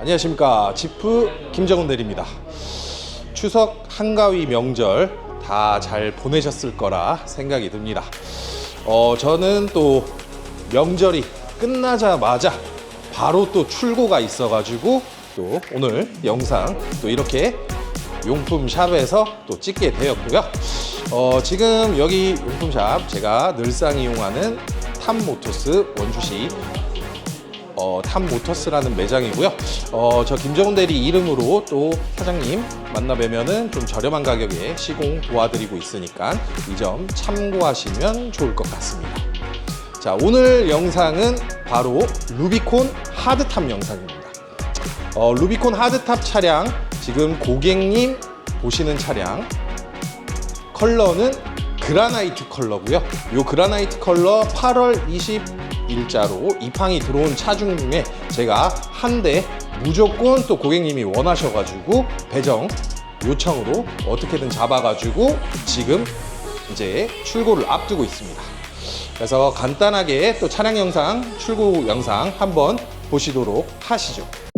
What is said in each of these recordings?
안녕하십니까 지프 김정은 대리입니다. 추석 한가위 명절 다 잘 보내셨을 거라 생각이 듭니다. 어 저는 또 명절이 끝나자마자 바로 또 출고가 있어 가지고 또 오늘 영상 또 이렇게 용품 샵에서 또 찍게 되었고요. 어, 지금 여기 용품 샵 제가 늘상 이용하는 탑모토스 원주시 어, 탑모터스라는 매장이고요. 어, 저 김정은 대리 이름으로 또 사장님 만나 뵈면은 좀 저렴한 가격에 시공 도와드리고 있으니까 이 점 참고하시면 좋을 것 같습니다. 자, 오늘 영상은 바로 루비콘 하드탑 영상입니다. 어, 루비콘 하드탑 차량 지금 고객님 보시는 차량 컬러는 그라나이트 컬러고요. 요 그라나이트 컬러 8월 20 일자로 입항이 들어온 차 중에 제가 한 대 무조건 또 고객님이 원하셔가지고 배정 요청으로 어떻게든 잡아가지고 지금 이제 출고를 앞두고 있습니다. 그래서 간단하게 또 차량 영상, 출고 영상 한번 보시도록 하시죠.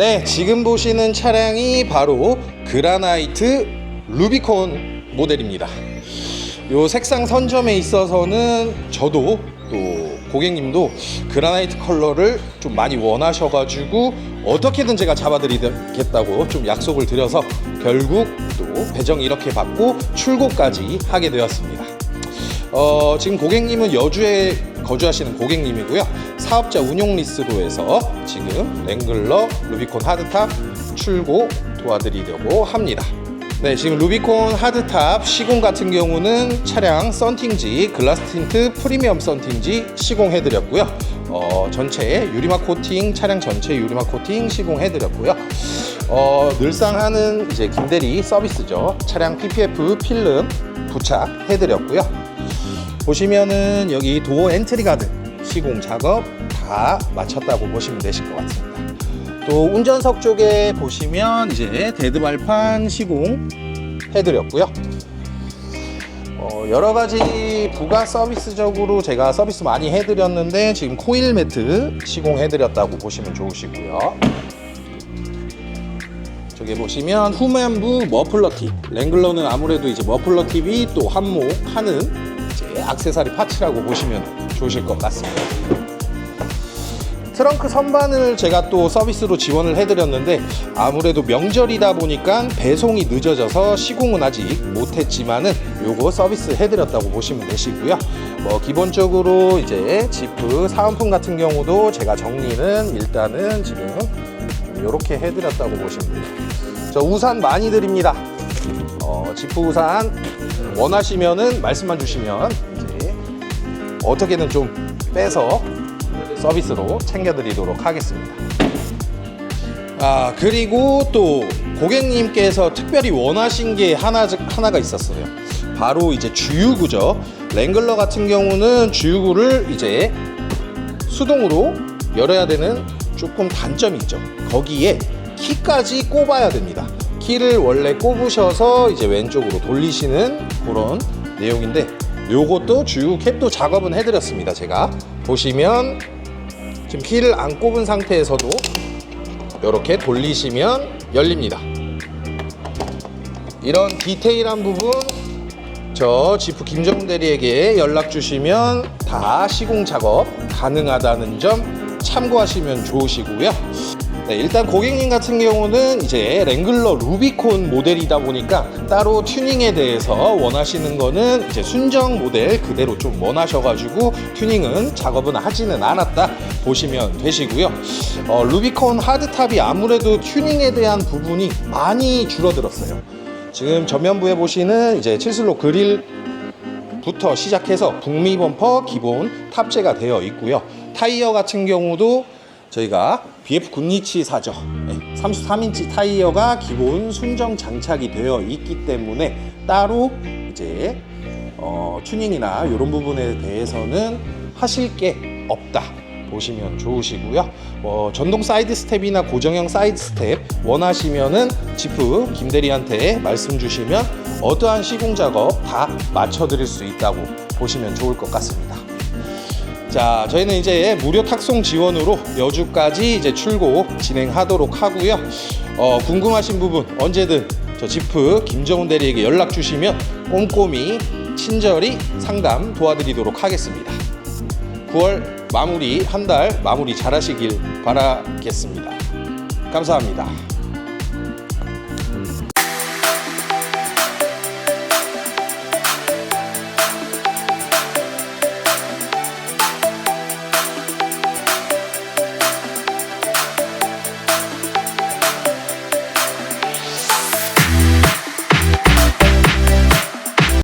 네, 지금 보시는 차량이 바로 그라나이트 루비콘 모델입니다. 요 색상 선점에 있어서는 저도 또 고객님도 그라나이트 컬러를 좀 많이 원하셔가지고 어떻게든 제가 잡아드리겠다고 좀 약속을 드려서 결국 또 배정 이렇게 받고 출고까지 하게 되었습니다. 어, 지금 고객님은 여주에 거주하시는 고객님이고요. 사업자 운용 리스로 해서 지금 랭글러 루비콘 하드탑 출고 도와드리려고 합니다. 네, 지금 루비콘 하드탑 시공 같은 경우는 차량 썬팅지, 글라스 틴트, 프리미엄 썬팅지 시공해드렸고요. 어, 전체 유리막 코팅, 차량 전체 유리막 코팅 시공해드렸고요. 어, 늘상 하는 이제 김대리 서비스죠. 차량 PPF 필름 부착해드렸고요. 보시면은 여기 도어 엔트리 가드 시공 작업 다 마쳤다고 보시면 되실 것 같습니다. 또 운전석 쪽에 보시면 이제 데드 발판 시공 해드렸고요. 어, 여러 가지 부가 서비스적으로 제가 서비스 많이 해드렸는데 지금 코일 매트 시공해드렸다고 보시면 좋으시고요. 저기 보시면 후면부 머플러 팁 랭글러는 아무래도 이제 머플러 팁이 또 한몫하는 악세사리 파츠라고 보시면 좋으실 것 같습니다. 트렁크 선반을 제가 또 서비스로 지원을 해드렸는데 아무래도 명절이다 보니까 배송이 늦어져서 시공은 아직 못했지만은 요거 서비스 해드렸다고 보시면 되시고요. 뭐 기본적으로 이제 지프 사은품 같은 경우도 제가 정리는 일단은 지금 이렇게 해드렸다고 보시면 돼요. 저 우산 많이 드립니다. 어, 지프 우산 원하시면은 말씀만 주시면 어떻게든 좀 빼서 서비스로 챙겨드리도록 하겠습니다. 아 그리고 또 고객님께서 특별히 원하신 게 하나 하나가 있었어요. 바로 이제 주유구죠. 랭글러 같은 경우는 주유구를 이제 수동으로 열어야 되는 조금 단점이 있죠. 거기에 키까지 꼽아야 됩니다. 키를 원래 꼽으셔서 이제 왼쪽으로 돌리시는 그런 내용인데 요것도 주유 캡도 작업은 해드렸습니다. 제가 보시면 지금 키를 안 꼽은 상태에서도 이렇게 돌리시면 열립니다. 이런 디테일한 부분 저 지프 김정 대리에게 연락 주시면 다 시공 작업 가능하다는 점 참고하시면 좋으시고요. 네, 일단 고객님 같은 경우는 이제 랭글러 루비콘 모델이다 보니까 따로 튜닝에 대해서 원하시는 거는 이제 순정 모델 그대로 좀 원하셔가지고 튜닝은 작업은 하지는 않았다 보시면 되시고요. 어, 루비콘 하드탑이 아무래도 튜닝에 대한 부분이 많이 줄어들었어요. 지금 전면부에 보시는 이제 칠슬로 그릴 부터 시작해서 북미 범퍼 기본 탑재가 되어 있고요. 타이어 같은 경우도 저희가 BF 군리치 사죠. 33인치 타이어가 기본 순정 장착이 되어 있기 때문에 따로 이제 어, 튜닝이나 이런 부분에 대해서는 하실 게 없다. 보시면 좋으시고요. 어, 전동 사이드 스텝이나 고정형 사이드 스텝 원하시면은 지프 김대리한테 말씀 주시면 어떠한 시공 작업 다 맞춰 드릴 수 있다고 보시면 좋을 것 같습니다. 자, 저희는 이제 무료 탁송 지원으로 여주까지 이제 출고 진행하도록 하고요. 어, 궁금하신 부분 언제든 저 지프 김정훈 대리에게 연락 주시면 꼼꼼히 친절히 상담 도와드리도록 하겠습니다. 9월 마무리 한 달 마무리 잘 하시길 바라겠습니다. 감사합니다.